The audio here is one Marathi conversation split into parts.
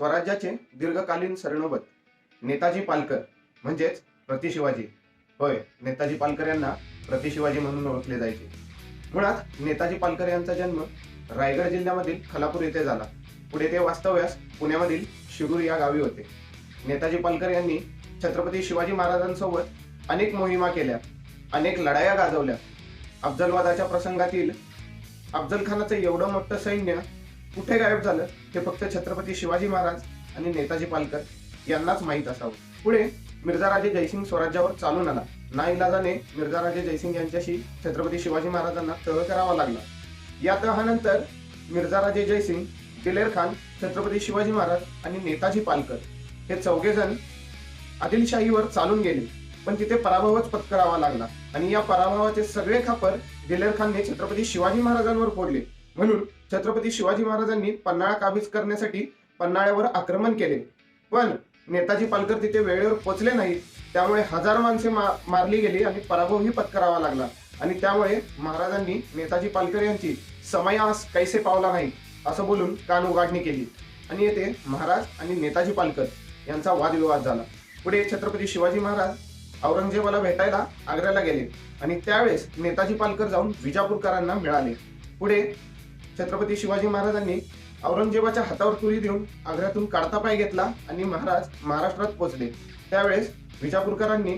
स्वराज्याचे दीर्घकालीन सरणोबत नेताजी पालकर म्हणजेच प्रतिशिवाजी होय नेताजी पालकर यांना प्रतिशिवाजी म्हणून ओळखले जायचे. मुळात नेताजी पालकर यांचा जन्म रायगड जिल्ह्यामधील खलापूर येथे झाला. पुढे ते वास्तव्यास पुण्यामधील शिरूर या गावी होते. नेताजी पालकर यांनी छत्रपती शिवाजी महाराजांसोबत अनेक मोहिमा केल्या अनेक लढाया गाजवल्या. अफजलवादाच्या प्रसंगातील अफजल खानाचं एवढं मोठं सैन्य कुठे गायब झालं हे फक्त छत्रपती शिवाजी महाराज आणि नेताजी पालकर यांनाच माहीत असावं. पुढे मिर्झाराजे जयसिंग स्वराज्यावर चालून आला. नाईलाजाने मिर्झाराजे जयसिंग यांच्याशी छत्रपती शिवाजी महाराजांना तह करावा लागला. या तहानंतर मिर्झाराजे जयसिंग दिलेर खान छत्रपती शिवाजी महाराज आणि नेताजी पालकर हे चौघेजण आदिलशाहीवर चालून गेले. पण तिथे पराभवच पत्करावा लागला आणि या पराभवाचे सगळे खापर दिलेर खानने छत्रपती शिवाजी महाराजांवर फोडले. म्हणून छत्रपती शिवाजी महाराजांनी पन्हाळा काबीज करण्यासाठी पन्हाळ्यावर आक्रमण केले. पण नेताजी पालकर तिथे वेळेवर पोचले नाहीत. त्यामुळे हजार माणसे मा- मारली गेली आणि पराभवही पत्करावा लागला. आणि त्यामुळे महाराजांनी नेताजी पालकर यांची समयास कैसे पावला नाही असं बोलून कान उघाडणी केली. आणि येथे महाराज आणि नेताजी पालकर यांचा वादविवाद झाला. पुढे छत्रपती शिवाजी महाराज औरंगजेबाला भेटायला आग्र्याला गेले. आणि त्यावेळेस नेताजी पालकर जाऊन विजापूरकरांना मिळाले. पुढे छत्रपती शिवाजी महाराजांनी औरंगजेबाच्या हातावर तुरी देऊन आग्र्यातून काढता पाय घेतला आणि महाराज महाराष्ट्रात पोहोचले त्यावेळेस विजापूरकरांनी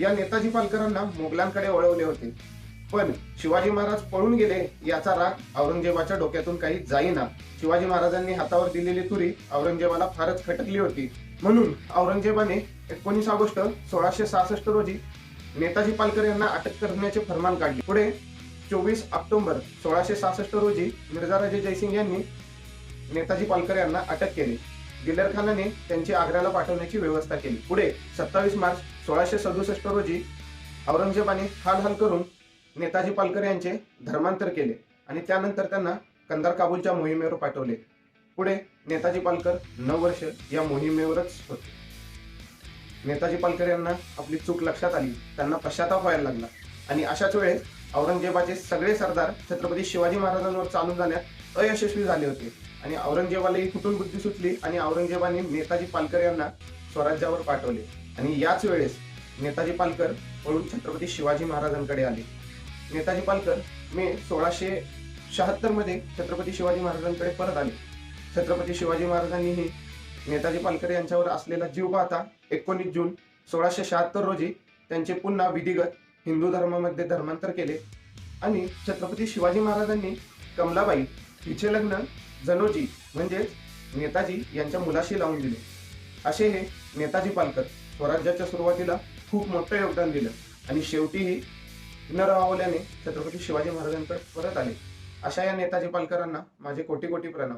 या नेताजी पालकरांना मोगलांकडे वळवले होते. पण शिवाजी महाराज पळून गेले याचा राग औरंगजेबाच्या डोक्यातून काही जाईना. शिवाजी महाराजांनी हातावर दिलेली तुरी औरंगजेबाला फारच खटकली होती. म्हणून औरंगजेबाने एकोणीस ऑगस्ट सोळाशे सहासष्ट रोजी नेताजी पालकर यांना अटक करण्याचे फरमान काढले. पुढे चोवीस ऑक्टोबर सोळाशे सहासष्ट रोजी मिर्झाराजे जयसिंग यांनी नेताजी पालकर यांना अटक केली. दिलेर खानाने त्यांची आग्र्याला पाठवण्याची व्यवस्था केली. पुढे सत्तावीस मार्च सोळाशे सदुसष्ट रोजी औरंगजेबाने हाल हाल करून नेताजी पालकर यांचे धर्मांतर केले आणि त्यानंतर त्यांना कंदार काबूलच्या मोहिमेवर पाठवले. पुढे नेताजी पालकर नऊ वर्ष या मोहिमेवरच होते. नेताजी पालकर यांना आपली चूक लक्षात आली. त्यांना पश्चाताप व्हायला लागला आणि अशाच वेळेस औरंगजेबाचे सगळे सरदार छत्रपती शिवाजी महाराजांवर चालून जाण्यात अयशस्वी झाले होते. आणि औरंगजेबालाही कुठून बुद्धी सुटली आणि औरंगजेबाने नेताजी पालकर यांना स्वराज्यावर पाठवले. आणि याच वेळेस नेताजी पालकर पळून छत्रपती शिवाजी महाराजांकडे आले. नेताजी पालकर मे सोळाशे शहात्तरमध्ये छत्रपती शिवाजी महाराजांकडे परत आले. छत्रपती शिवाजी महाराजांनीही नेताजी पालकर यांच्यावर असलेला जीव पाहता एकोणीस जून सोळाशे शहात्तर रोजी त्यांचे पुन्हा विधिगत हिंदू धर्मामध्ये धर्मांतर केले. आणि छत्रपती शिवाजी महाराजांनी कमलाबाई हिचे लग्न जनोजी म्हणजेच नेताजी यांच्या मुलाशी लावून दिले. असे हे नेताजी पालकर स्वराज्याच्या सुरुवातीला खूप मोठं योगदान दिलं. आणि शेवटीही न राहवल्याने छत्रपती शिवाजी महाराजांकडे परत आले. अशा या नेताजी पालकरांना माझे कोटी कोटी प्रणाम.